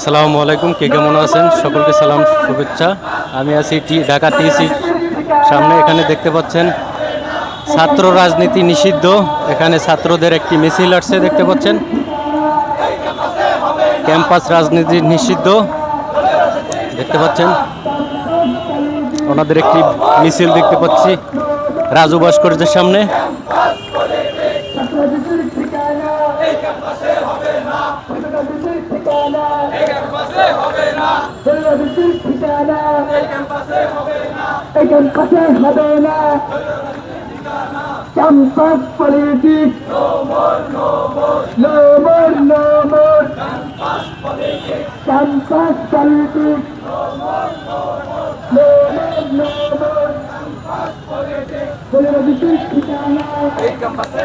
আসসালামু আলাইকুম, কে কেমন আছেন? সকলকে সালাম, শুভেচ্ছা। আমি আছি টি ঢাকা টিসি সামনে। এখানে দেখতে পাচ্ছেন ছাত্র রাজনীতি নিষিদ্ধ। এখানে ছাত্রদের একটি মিছিল আসছে, দেখতে পাচ্ছেন। ক্যাম্পাস রাজনীতি নিষিদ্ধ। দেখতে পাচ্ছেন। ওনাদের একটি মিছিল দেখতে পাচ্ছি রাজু ভাস্কর্যের সামনে। ক্যাম্পাসে হবে না। Campus politics no. More no. More campus politics. No more no more রাজনীতির ঠিকানা এই ক্যাম্পাসে হবে না রাজনীতির ঠিকানা। এই ক্যাম্পাসে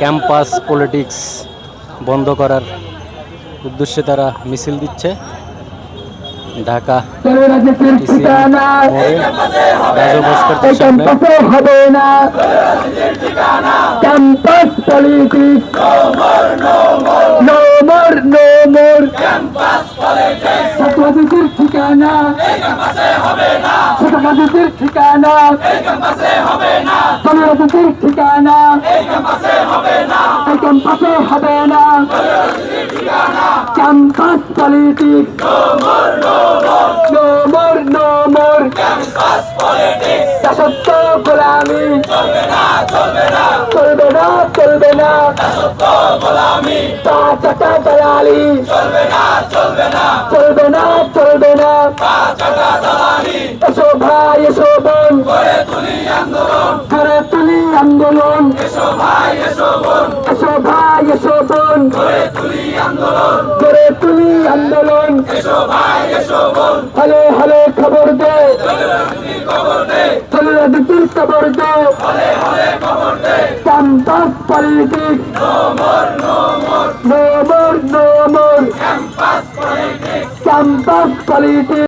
ক্যাম্পাস পলিটিক্স বন্ধ করার উদ্দেশ্যে তারা মিছিল দিচ্ছে। ঢাকা হবে না। ক্যাম্পাস পলিটিক্স ঠিকানা? ছাত্রছাত্রীর ঠিকানা? ছাত্রছাত্রীর ঠিকানা? এই ক্যাম্পাসে হবে না। Campus politics. No more no দাসত্ব গোলামি। চলবে না চলবে না। পাঁচ টাকা দালালি চলবে না চলবে না করে তুলি আন্দোলন। এসো ভাই এসো বোন। করে তুলি আন্দোলন। হলে হলে খবর দে। চলে রাজনীতির খবর দে। Campus politics. No more no more. Campus politics.